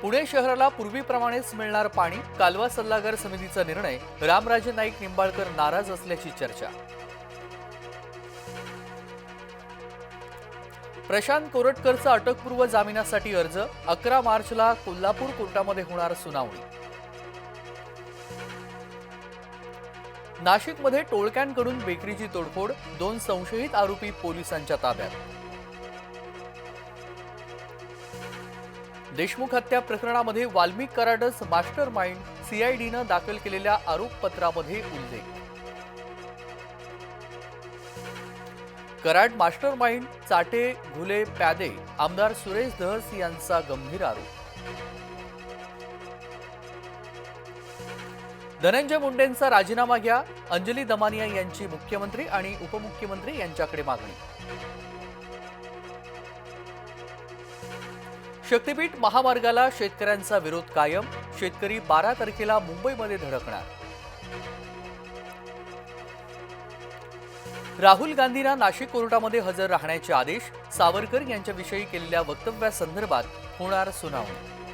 पुणे शहराला पूर्वीप्रमाणेच मिळणार पाणी कालवा सल्लागार समितीचा निर्णय रामराजे नाईक निंबाळकर नाराज असल्याची चर्चा. प्रशांत कोरटकरचा अटकपूर्व जामिनासाठी अर्ज अकरा मार्चला कोल्हापूर कोर्टामध्ये होणार सुनावणी. नाशिकमध्ये टोळक्यांकडून बेकरीची तोडफोड दोन संशयित आरोपी पोलिसांच्या ताब्यात. देशमुख हत्या प्रकरणामध्ये वाल्मिक कराडस मास्टर माइंड सीआयडीनं दाखल केलेल्या आरोपपत्रामध्ये उल्लेख. कराड मास्टर माइंड चाटे घुले प्यादे आमदार सुरेश धस यांचा गंभीर आरोप. धनंजय मुंडेंचा राजीनामा घ्या अंजली दमानिया यांची मुख्यमंत्री आणि उपमुख्यमंत्री यांच्याकडे मागणी. शक्तीपीठ महामार्गाला शेतकऱ्यांचा विरोध कायम शेतकरी बारा तारखेला मुंबईमध्ये धडकणार. राहुल गांधींना नाशिक कोर्टामध्ये हजर राहण्याचे आदेश सावरकर यांच्याविषयी केलेल्या वक्तव्यासंदर्भात होणार सुनावणी.